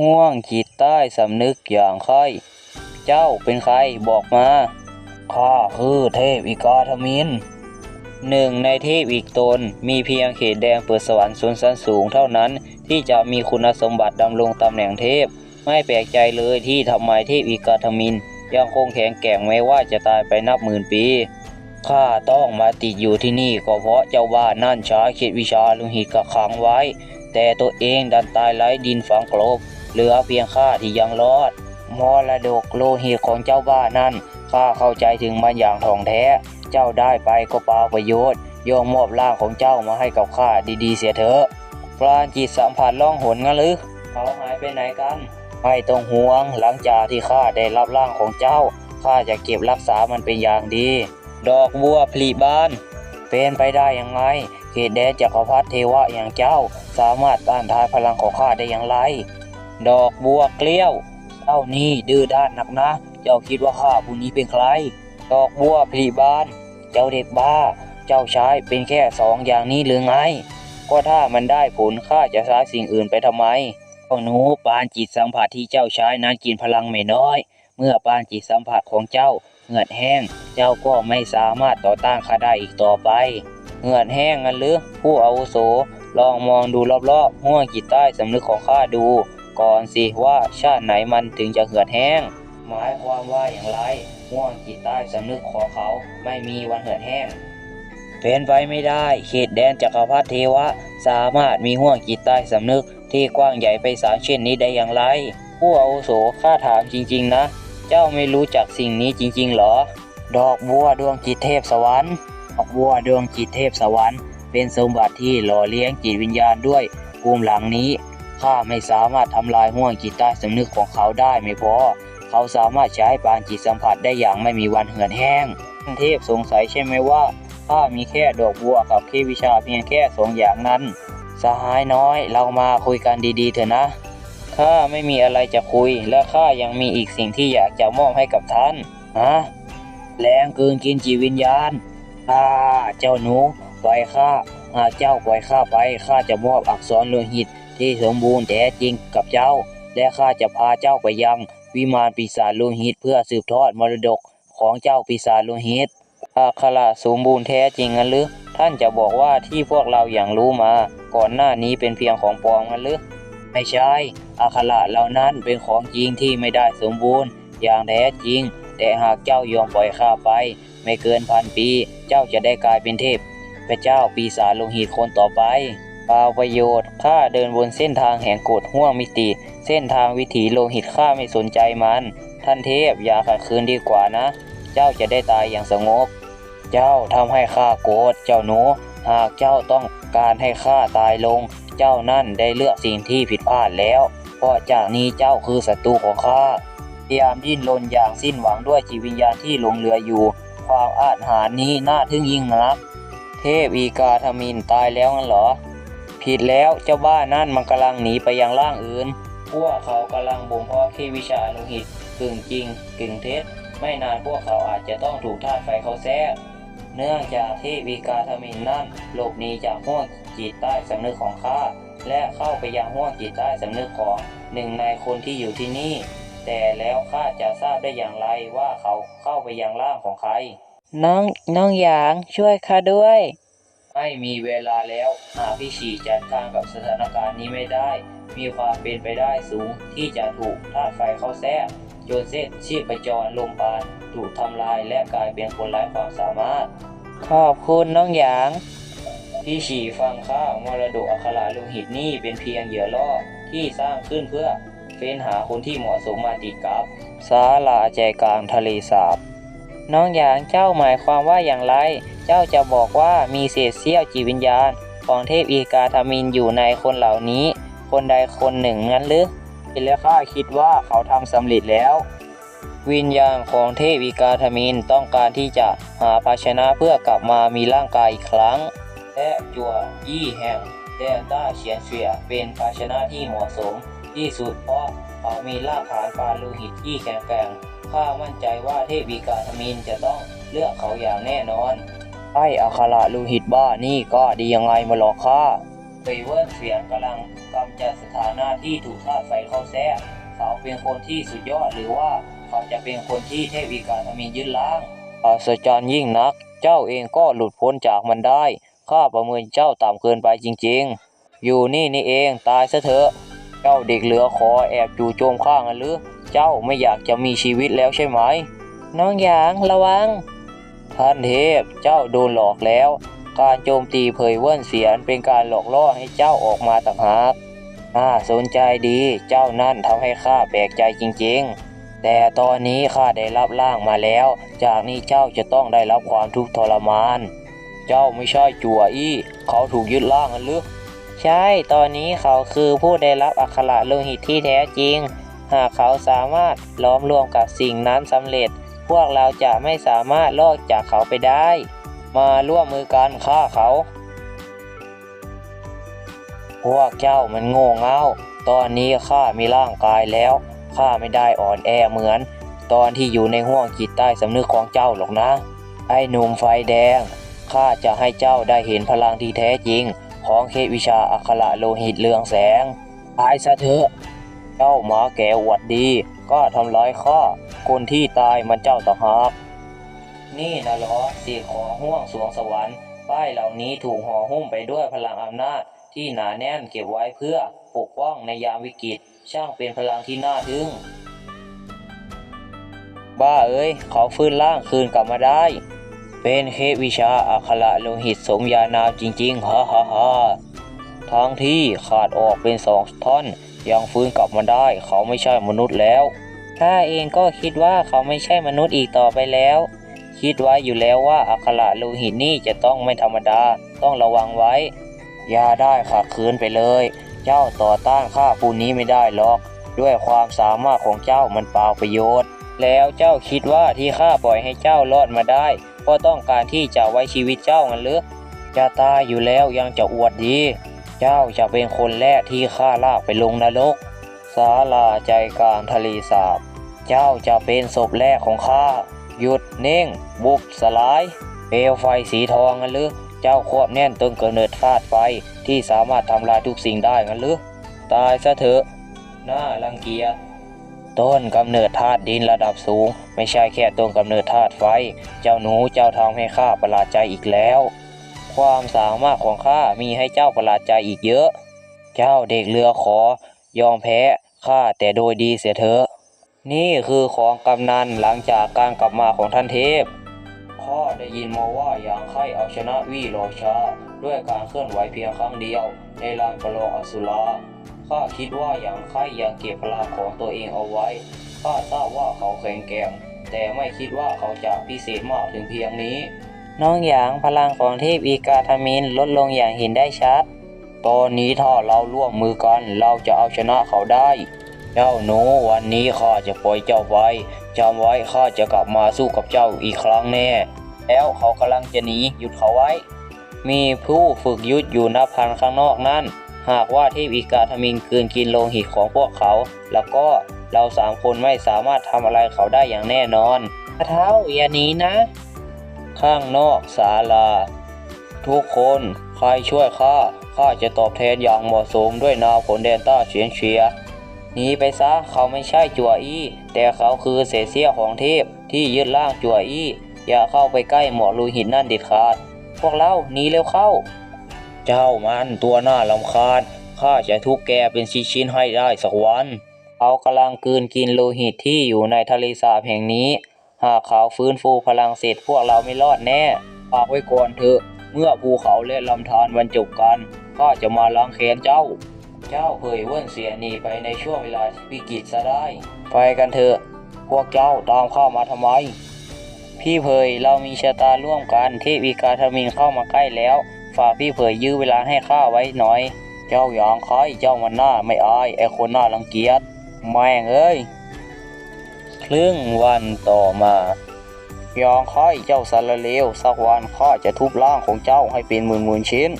ห่วงจิตใต้สำนึกอย่างใครเจ้าเป็นใครบอกมา ข้าคือเทพอีกาทมินหนึ่งในเทพอีกตนมีเพียงเขตแดงเปิดสวรรค์สูนสันสูงเท่านั้น ที่จะมีคุณสมบัติดำรงตำแหน่งเทพ ไม่แปลกใจเลยที่ทำไมเทพอีกาทมิน ยังคงแข็งแกร่งแม้ว่าจะตายไปนับหมื่นปีข้าต้องมาติดอยู่ที่นี่ก็เพราะเจ้าบ้านนั่นช้เขตวิชาลุงหิตกักขังไว้ แต่ตัวเองดันตายไร้ดินฝังกลบ เหลือเพียงข้าที่ยังรอดมรดกโลหิตของเจ้าบ้านนั้นข้าเข้าใจถึงมันอย่างท่องแท้ เจ้าได้ไปก็เปล่าประโยชน์โยมมอบร่างของเจ้ามาให้กับข้าดีๆ เสียเถอะปราณจิตสัมผัสล่องหนงั้นหรือเขาหายไปไหนกันไม่ต้องห่วงหลังจากที่ข้าได้รับร่างของเจ้าข้าจะเก็บรักษามันเป็นอย่างดี ดอกบัวผลิบานเป็นไปได้ยังไงเขตแดนจักรพรรดิเทวะอย่างเจ้า สามารถต้านทานพลังของข้าได้อย่างไร ดอกบัวเกลี้ยวเจ้านี่ดื้อด้านนักนะ เจ้าคิดว่าข้าผู้นี้เป็นใคร ดอกบัวผลิบาน เจ้าเด็กบ้า เจ้าใช้เป็นแค่สองอย่างนี้หรือไง ก็ถ้ามันได้ผลข้าจะใช้สิ่งอื่นไปทำไมเจ้าหนูปานจิตสัมผัสที่เจ้าใช้นั้นกินพลังไม่น้อย เมื่อปานจิตสัมผัสของเจ้าเหงือดแห้ง เจ้าก็ไม่สามารถต่อต้านข้าได้อีกต่อไป เหงือดแห้งงั้นหรือผู้อาวุโสลองมองดูรอบๆห้วงจิตใต้สำนึกของข้าดู ก่อนสิว่าชาติไหนมันถึงจะเหือดแห้ง หมายความว่าอย่างไรห่วงจิตใต้สำนึกของเขาไม่มีวันเหือดแห้งเป็นไปไม่ได้เขตแดนจักรพรรดิเทวะ สามารถมีห่วงจิตใต้สำนึกที่กว้างใหญ่ไปสารเช่นนี้ได้อย่างไร ผู้อาวุโสข้าถามจริงๆนะ เจ้าไม่รู้จักสิ่งนี้จริงๆหรอ ดอกบัวดวงจิตเทพสวรรค์ดอกบัวดวงจิตเทพสวรรค์ เป็นสมบัติที่หล่อเลี้ยงจิตวิญญาณด้วยภูมิหลังนี้ ข้าไม่สามารถทำลายห่วงจิตใต้สำนึกของเขาได้ไม่พอ เขาสามารถใช้ปานจิตสัมผัสได้อย่างไม่มีวันเหือดแห้งท่านเทพสงสัยใช่ไหมว่าข้ามีแค่ดอกบัวกับเควิชาเพียงแค่สองอย่างนั้นสหายน้อยเรามาคุยกันดีๆเถอะนะข้าไม่มีอะไรจะคุย และข้ายังมีอีกสิ่งที่อยากจะมอบให้กับท่านฮะแรงเกินกินจิตวิญญาณข้าเจ้าหนูปล่อยข้าหากเจ้าปล่อยข้าไปข้าจะมอบอักษรโลหิต ที่สมบูรณ์แท้จริงกับเจ้า และข้าจะพาเจ้าไปยัง วิมานปีศาจโลหิตเพื่อสืบทอดมรดกของเจ้าปีศาจโลหิตอักขระสมบูรณ์แท้จริงงั้นหรือท่านจะบอกว่าที่พวกเราอย่างรู้มา ก่อนหน้านี้เป็นเพียงของปลอมงั้นหรือไม่ใช่อักขระเหล่านั้นเป็นของจริงที่ไม่ได้สมบูรณ์ อย่างแท้จริง แต่หากเจ้ายอมปล่อยข้าไป ไม่เกินพันปี เจ้าจะได้กลายเป็นเทพพระเจ้าปีศาจโลหิตคนต่อไป ปาประโยชน์ข้าเดินบนเส้นทางแห่งกฎห่วงมิติ เส้นทางวิถีโลหิตข้าไม่สนใจมัน ท่านเทพอย่าขัดขืนดีกว่านะ เจ้าจะได้ตายอย่างสงบ เจ้าทำให้ข้าโกรธเจ้าหนู หากเจ้าต้องการให้ข้าตายลง เจ้านั่นได้เลือกสิ่งที่ผิดพลาดแล้ว เพราะจากนี้เจ้าคือศัตรูของข้าพยายามดิ้นรนอย่างสิ้นหวังด้วยจิตวิญญาณที่หลงเหลืออยู่ ความอาจหารนี้น่าทึ่งยิ่งนัก เทพอีกาทมินตายแล้วงั้นเหรอ ผิดแล้วเจ้าบ้านั่นมันกำลังหนีไปยังร่างอื่น พวกเขากำลังบ่มเพาะขี้วิชาโลหิตกึ่งจริงกึ่งเท็จ ไม่นานพวกเขาอาจจะต้องถูกธาตุไฟเขาแทรกเนื่องจากเทพอีกาทมินนั่นหลบหนีจากห้วงจิตใต้สำนึกของข้าและเข้าไปยังห้วงจิตใต้สำนึกของหนึ่งในคนที่อยู่ที่นี่ แต่แล้วข้าจะทราบได้อย่างไรว่าเขาเข้าไปยังร่างของใคร น้องน้องหยางช่วยข้าด้วย ไม่มีเวลาแล้วหากพี่ฉีจัดการกับสถานการณ์นี้ไม่ได้ มีความเป็นไปได้สูงที่จะถูกธาตุไฟเข้าแทรกจนเส้นชีพจรลมปานถูกทำลายและกลายเป็นคนไร้ความสามารถ ขอบคุณน้องหยาง พี่ฉีฟังข้ามรดกอัคราโลหิตนี่เป็นเพียงเหยื่อล่อที่สร้างขึ้นเพื่อเฟ้นหาคนที่เหมาะสมมาติดกับ สาลาใจกลางทะเลสาบ น้องหยางเจ้าหมายความว่าอย่างไร เจ้าจะบอกว่ามีเศษเสี้ยวจิตวิญญาณ ของเทพอีกาทามินอยู่ในคนเหล่านี้ คนใดคนหนึ่งงั้นหรือและข้าคิดว่าเขาทำสำเร็จแล้ว วิญญาณของเทพอีกาทามินต้องการที่จะหาภาชนะเพื่อกลับมามีร่างกายอีกครั้ง และจัวยี่แห่งเดลต้าเฉียนเฉียเป็นภาชนะที่เหมาะสมที่สุดเพราะเขามีรากฐานปานโลหิตที่แข็งแกร่ง ข้ามั่นใจว่าเทพวีกาธมินจะต้องเลือกเขาอย่างแน่นอน ไอ้อัคราลูหิตบ้านี่ก็ดียังไงมาหลอกข้าเผยเวิร์เสียงกำลังกำจัดสถานะที่ถูกธาตุไฟเข้าแทรกเขาเป็นคนที่สุดยอดหรือว่าเขาจะเป็นคนที่เทพวิกาธมินยึดล้างอัศจรรย์ยิ่งนัก เจ้าเองก็หลุดพ้นจากมันได้ ข้าประเมินเจ้าต่ำเกินไปจริง ๆ อยู่นี่นี่เองตายซะเถอะ เจ้าเด็กเหลือขอแอบจู่โจมข้างันหรือ เจ้าไม่อยากจะมีชีวิตแล้วใช่ไหม น้องหยางระวัง ท่านเทพเจ้าโดนหลอกแล้ว การโจมตีเผยเว่นเสียนเป็นการหลอกล่อให้เจ้าออกมาต่างหากน่าสนใจดีเจ้านั่นทำให้ข้าแปลกใจจริงๆ แต่ตอนนี้ข้าได้รับร่างมาแล้ว จากนี้เจ้าจะต้องได้รับความทุกข์ทรมาน เจ้าไม่ใช่จั่วอี้ เขาถูกยึดร่างกันหรือใช่ ตอนนี้เขาคือผู้ได้รับอัคระโลหิตที่แท้จริง หากเขาสามารถล้อมรวมกับสิ่งนั้นสำเร็จ พวกเราจะไม่สามารถลอกจากเขาไปได้ มาร่วมมือกันฆ่าเขา พวกเจ้ามันโง่เง่าตอนนี้ข้ามีร่างกายแล้วข้าไม่ได้อ่อนแอเหมือน ตอนที่อยู่ในห้วงจิตใต้สำนึกของเจ้าหรอกนะ ไอ้หนุ่มไฟแดงข้าจะให้เจ้าได้เห็นพลังที่แท้จริง ของเขตวิชาอัคระโลหิตเรืองแสงตายซะเถอะ เจ้าหมาแก่อวดดีก็ทำร้ายข้าคนที่ตายมันเจ้าต่างหากนี่นะเหรอสีของห่วงสวงสวรรค์ ป้ายเหล่านี้ถูกห่อหุ้มไปด้วยพลังอำนาจ ที่หนาแน่นเก็บไว้เพื่อปกป้องในยามวิกฤต ช่างเป็นพลังที่น่าทึ่ง บ้าเอ้ยเขาฟื้นร่างคืนกลับมาได้ เป็นเทพวิชาอัคระโลหิตสมญานามจริงๆฮ่าฮ่าฮ่าทั้งที่ขาดออกเป็นสองท่อน ยังฟื้นกลับมาได้ เขาไม่ใช่มนุษย์แล้วข้าเองก็คิดว่าเขาไม่ใช่มนุษย์อีกต่อไปแล้ว คิดไว้อยู่แล้วว่าอัคระโลหิตนี่จะต้องไม่ธรรมดาต้องระวังไว้ อย่าได้ขัดขืนไปเลย เจ้าต่อต้านข้าผู้นี้ไม่ได้หรอก ด้วยความสามารถของเจ้ามันเปล่าประโยชน์ แล้วเจ้าคิดว่าที่ข้าปล่อยให้เจ้ารอดมาได้เพราะต้องการที่จะไว้ชีวิตเจ้างั้นหรือจะตายอยู่แล้วยังจะอวดดี เจ้าจะเป็นคนแรกที่ข้าลากไปลงนรกศาลาใจกลางทะเลสาบ เจ้าจะเป็นศพแรกของข้า หยุดเน่ง บุบสลาย เปลวไฟสีทองงั้นหรือ เจ้าควบแน่นต้นกำเนิดธาตุไฟที่สามารถทำลายทุกสิ่งได้งั้นหรือ ตายซะเถอะน่ารังเกียจต้นกำเนิดธาตุดินระดับสูง ไม่ใช่แค่ต้นกำเนิดธาตุไฟ เจ้าหนูเจ้าทำให้ข้าประหลาดใจอีกแล้ว ความสามารถของข้ามีให้เจ้าประหลาดใจอีกเยอะ เจ้าเด็กเรือขอยอมแพ้ข้าแต่โดยดีเสียเถอะ นี่คือของกำนันหลังจากการกลับมาของท่านเทพข้าได้ยินมาว่าอย่างไข่เอาชนะวีโรชา ด้วยการเคลื่อนไหวเพียงครั้งเดียว ในลานประลองอสุราข้าคิดว่าอย่างไข่ยังเก็บพลังของตัวเองเอาไว้ข้าทราบว่าเขาแข็งแกร่งแต่ไม่คิดว่าเขาจะพิเศษมากถึงเพียงนี้ น้องหยางพลังของเทพอีกาทมินลดลงอย่างเห็นได้ชัด ตอนนี้ถ้าเราร่วมมือกันเราจะเอาชนะเขาได้ เจ้าหนูวันนี้ข้าจะปล่อยเจ้าไว้จำไว้ข้าจะกลับมาสู้กับเจ้าอีกครั้งแน่ แล้วเขากำลังจะหนีหยุดเขาไว้ มีผู้ฝึกยุทธอยู่นับพันข้างนอกนั่น หากว่าเทพอีกาทมินกลืนกินโลหิตของพวกเขา แล้วก็เราสามคนไม่สามารถทำอะไรเขาได้อย่างแน่นอนเท้าอย่าหนีนะ ข้างนอกศาลา ทุกคนใครช่วยข้าข้าจะตอบแทนอย่างเหมาะสมด้วยนาวผลแดนต้าเฉียนเฉียหนีไปซะเขาไม่ใช่จัวอี้ แต่เขาคือเศษเสี้ยวของเทพที่ยึดร่างจัวอี้ อย่าเข้าไปใกล้หมอลูหินนั่นเด็ดขาด พวกเราหนีเร็วเข้า เจ้ามันตัวหน้าลำคาญข้าจะทุกแกเป็นชิ้นๆให้ได้สักวันเขากำลังกืนกินโลหิตที่อยู่ในทะเลสาบแห่งนี้ หากเขาฟื้นฟูพลังเสร็จพวกเราไม่รอดแน่ฝากไว้ก่อนเถอะ เมื่อภูเขาและลำธารบรรจบกันข้าจะมาล้างแค้นเจ้า เจ้าเผยเว่นเสียหนีไปในช่วงเวลาที่วิกฤตซะได้ ไปกันเถอะ พวกเจ้าตามข้ามาทำไม พี่เผยเรามีชะตาร่วมกันเทพอีกาทมินเข้ามาใกล้แล้ว ฝากพี่เผยยื้อเวลาให้ข้าไว้หน่อย เจ้าอย่างใครเจ้ามันหน้าไม่อายไอคนหน้ารังเกียจแม่งเอ้ย ครึ่งวันต่อมายองค่อยเจ้าสารเลวสักวันข้าจะทุบร่างของเจ้าให้เป็นหมื่นหมื่นชิ้น